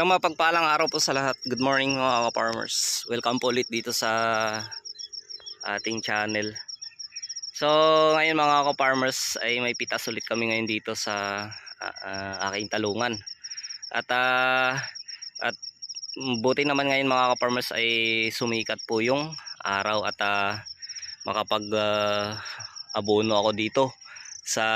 Isang mapagpalang araw po sa lahat. Good morning mga ka-farmers. Welcome po ulit dito sa ating channel. So ngayon mga ka-farmers ay may pitas ulit kami ngayon dito sa ah, aking talungan. At ah, at buti naman ngayon mga ka-farmers ay sumikat po yung araw at ah, makapag ah, abono ako dito sa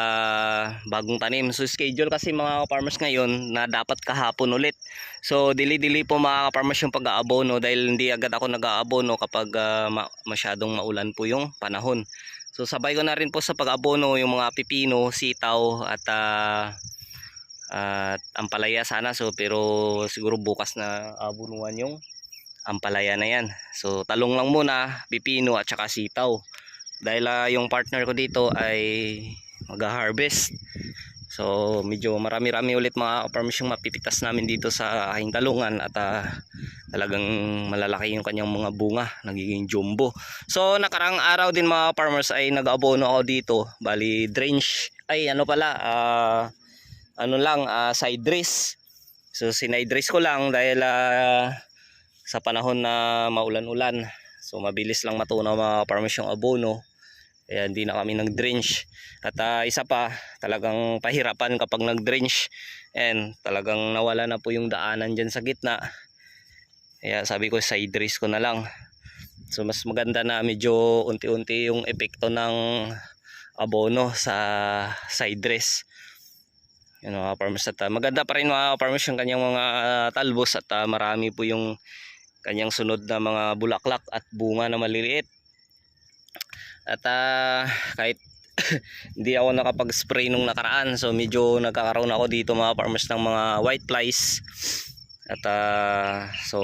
bagong tanim. So schedule kasi mga farmers ngayon na dapat kahapon ulit. So dili-dili po mga farmers yung pag-aabono dahil hindi agad ako nag-aabono kapag ah, ma- masyadong maulan po yung panahon. So sabay ko na rin po sa pag-abono yung mga pipino, sitaw at ah, at ampalaya sana so pero siguro bukas na abunuan yung ampalaya na yan. So talong lang muna, pipino at saka sitaw. Dahil ah, yung partner ko dito ay mag-harvest. So medyo marami-rami ulit mga farmers yung mapipitas namin dito sa aking talungan at ah, talagang malalaki yung kanyang mga bunga, nagiging jumbo. So nakarang araw din mga farmers ay nag-abono ako dito, bali drench, ay ano pala, ah, ano lang, ah, side dress. So sinide dress ko lang dahil ah, sa panahon na maulan-ulan. So mabilis lang matunaw mga farmers yung abono. Kaya hindi na kami nag-drench. At ah, isa pa, talagang pahirapan kapag nag-drench. And talagang nawala na po yung daanan dyan sa gitna. Kaya sabi ko side race ko na lang. So mas maganda na medyo unti-unti yung epekto ng abono sa side dress. Yun mga farmers at ah, maganda pa rin mga farmers yung kanyang mga talbos at ah, marami po yung kanyang sunod na mga bulaklak at bunga na maliliit. At ah, kahit hindi ako nakapag-spray nung nakaraan so medyo nagkakaroon ako dito mga farmers ng mga white flies. At ah, so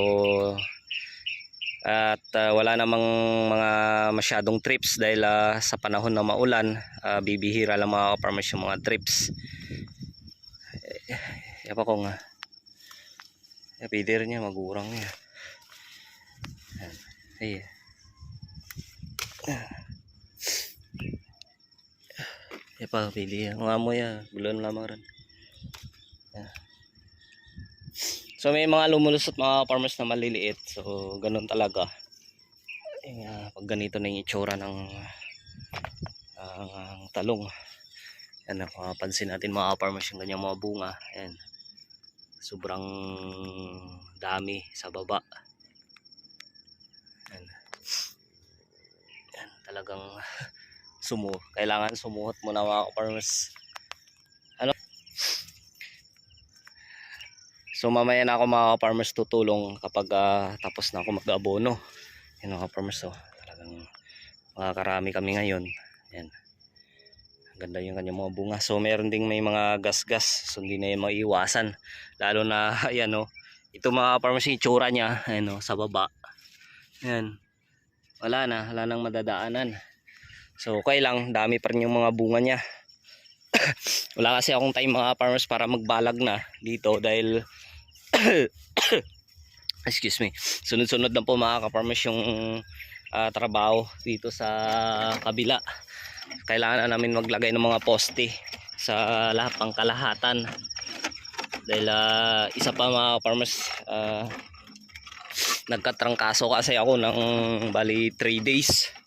at ah, wala namang mga masyadong trips dahil ah, sa panahon na maulan ah, bibihira lang mga farmers yung mga trips. Eh, Yapa ko nga. Eh, pider niya magurang niya. Ay. Ya pa pili ang amo ya, bulon lamang rin. Yan. So may mga lumulusot mga farmers na maliliit. So ganun talaga. Eh, ah, pag ganito na yung itsura ng ang talong. Yan ang mapapansin natin mga farmers yung ganyang mga bunga. Yan. Sobrang dami sa baba. Yan. Yan, talagang sumu kailangan sumuot muna mga farmers ano? So mamaya na ako mga farmers tutulong kapag ah, tapos na ako mag-abono. Yan mga farmers so talagang makakarami kami ngayon. Yan. Ganda yung kanyang mga bunga. So meron ding may mga gas-gas. So hindi na yung maiiwasan lalo na ayan no ito mga farmers yung itsura niya. Ayan no, sa baba. Yan wala na. Wala nang madadaanan So okay lang, dami pa rin yung mga bunga niya. Wala kasi akong time mga farmers para magbalag na dito dahil excuse me, sunod-sunod na po mga ka-farmers yung ah, trabaho dito sa kabila. Kailangan na namin maglagay ng mga poste sa lahat ng kalahatan. Dahil ah, isa pa mga ka-farmers, ah, nagkatrangkaso kasi ako ng bali 3 days.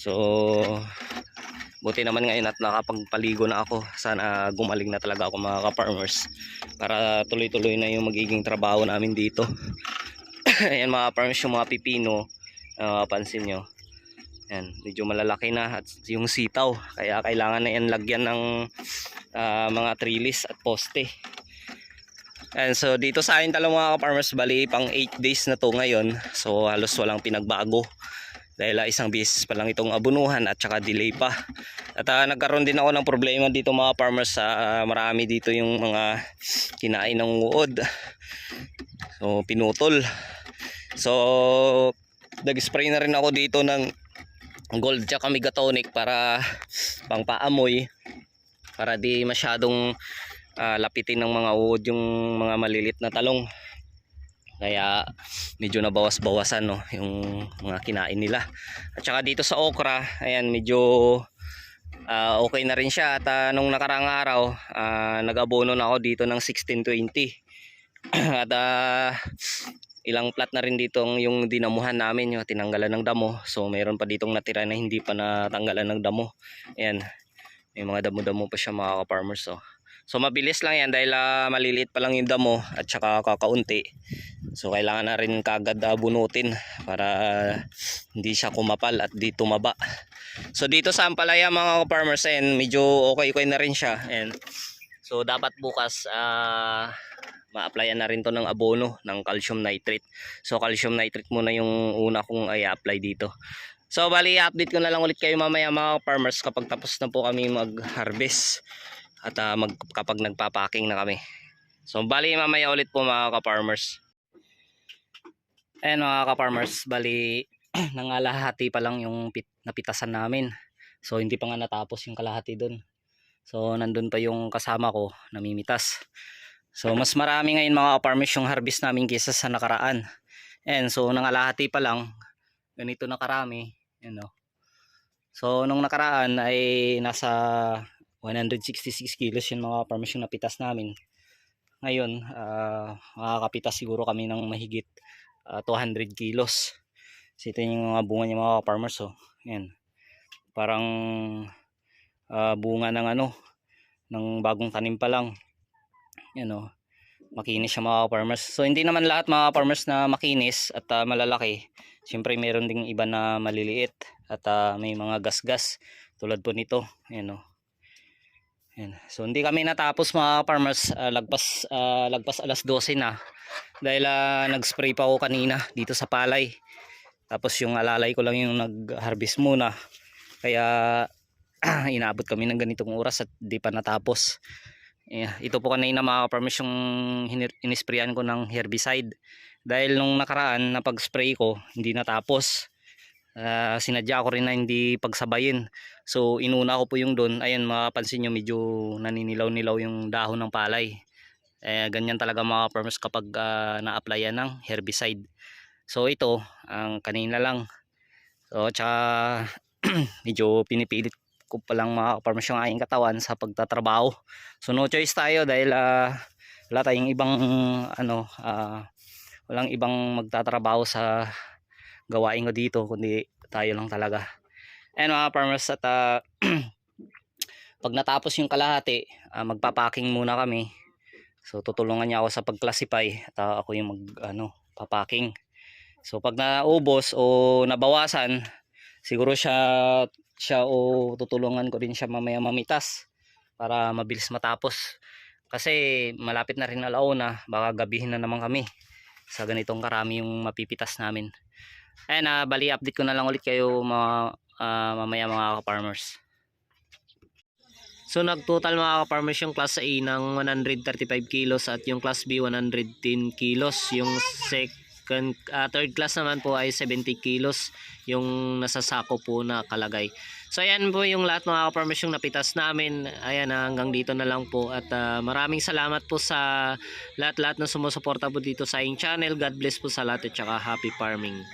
So, buti naman ngayon at nakapagpaligo na ako. Sana gumaling na talaga ako mga ka-farmers para tuloy-tuloy na yung magiging trabaho namin dito. Ayan mga farmers yung mga pipino, uh, pansin nyo. Ayan, medyo malalaki na at yung sitaw. Kaya kailangan na yan lagyan ng ah, mga trellis at poste. And so dito sa akin talagang mga farmers bali pang 8 days na to ngayon. So halos walang pinagbago. Dahil ah, isang beses pa lang itong abunuhan at saka delay pa. At ah, nagkaroon din ako ng problema dito mga farmers ah, marami dito yung mga kinain ng uod. So pinutol. So nag-spray na rin ako dito ng gold tsaka megatonic para pang paamoy para di masyadong ah, lapitin ng mga uod yung mga malilit na talong kaya medyo nabawas-bawasan no yung mga kinain nila. At saka dito sa okra ayan medyo ah, okay na rin siya. At ah, nung nakarang araw ah, nag-abono na ako dito ng 1620 at ah, ilang plat na rin dito yung dinamuhan namin yung tinanggalan ng damo. So mayroon pa ditong natira na hindi pa natanggalan ng damo. Ayan may mga damo-damo pa siya mga ka-farmers so. So mabilis lang yan dahil ah, maliliit pa lang yung damo at saka kakaunti. So kailangan na rin kagad ah, bunutin para ah, hindi siya kumapal at di tumaba. So dito sa Ampalaya mga ka-farmers ayan medyo okay okay na rin siya. Ayan. So dapat bukas ah ma-applyan na rin to ng abono ng calcium nitrate. So calcium nitrate muna yung una kong i-apply dito. So bali update ko na lang ulit kayo mamaya mga farmers kapag tapos na po kami mag-harvest at ah, mag, kapag nagpa-packing na kami. So bali mamaya ulit po mga ka-farmers. Ayan mga ka-farmers, bali nangalahati pa lang yung pit, napitasan namin. So hindi pa nga natapos yung kalahati dun. So nandun pa yung kasama ko namimitas. So mas marami ngayon mga ka-farmers yung harvest namin kaysa sa nakaraan. And so nangalahati pa lang ganito na karami, you know. So nung nakaraan ay nasa 166 kilos yung mga farmers yung napitas namin. Ngayon, ah makakapitas siguro kami ng mahigit ah, 200 kilos. So ito yung mga bunga niya mga farmers oh. Yan. Parang ah, bunga ng ano ng bagong tanim pa lang. Yan oh. Makinis siya mga farmers. So hindi naman lahat mga farmers na makinis at ah, malalaki. Siyempre meron ding iba na maliliit at ah, may mga gasgas tulad po nito. Yan oh. Yan. So hindi kami natapos mga farmers ah, lagpas ah, lagpas alas 12 na dahil ah, nag-spray pa ako kanina dito sa palay. Tapos yung alalay ko lang yung nag-harvest muna. Kaya inabot kami ng ganitong oras at di pa natapos. Yeah, ito po kanina mga farmers yung inisprayan ko ng herbicide. Dahil nung nakaraan na pag-spray ko hindi natapos. Ah, sinadya ko rin na hindi pagsabayin. So inuna ko po yung doon. Ayan mapapansin nyo medyo naninilaw-nilaw yung dahon ng palay. Eh, ganyan talaga mga farmers kapag ah, na-applyan ng herbicide. So ito, ang kanina lang. So tsaka medyo pinipilit ko pa lang mga farmers yung aking katawan sa pagtatrabaho. So no choice tayo dahil ah, wala tayong ibang ano ah, walang ibang magtatrabaho sa gawain ko dito kundi tayo lang talaga. And mga farmers at ah, pag natapos yung kalahati, ah, magpapacking muna kami. So tutulungan niya ako sa pag-classify at ah, ako yung mag ano, papacking. So pag naubos o nabawasan, siguro siya siya o tutulungan ko din siya mamaya mamitas para mabilis matapos. Kasi malapit na rin alauna, baka gabihin na naman kami sa ganitong karami yung mapipitas namin. Ayan, ah, bali update ko na lang ulit kayo mga ah, mamaya mga farmers. So nagtotal mga ka-farmers yung class A ng 135 kilos at yung class B 110 kilos. Yung second, ah, third class naman po ay 70 kilos yung nasa sako po na kalagay. So ayan po yung lahat mga ka-farmers yung napitas namin. Ayan ah, hanggang dito na lang po at ah, maraming salamat po sa lahat-lahat na sumusuporta po dito sa aking channel. God bless po sa lahat at saka happy farming.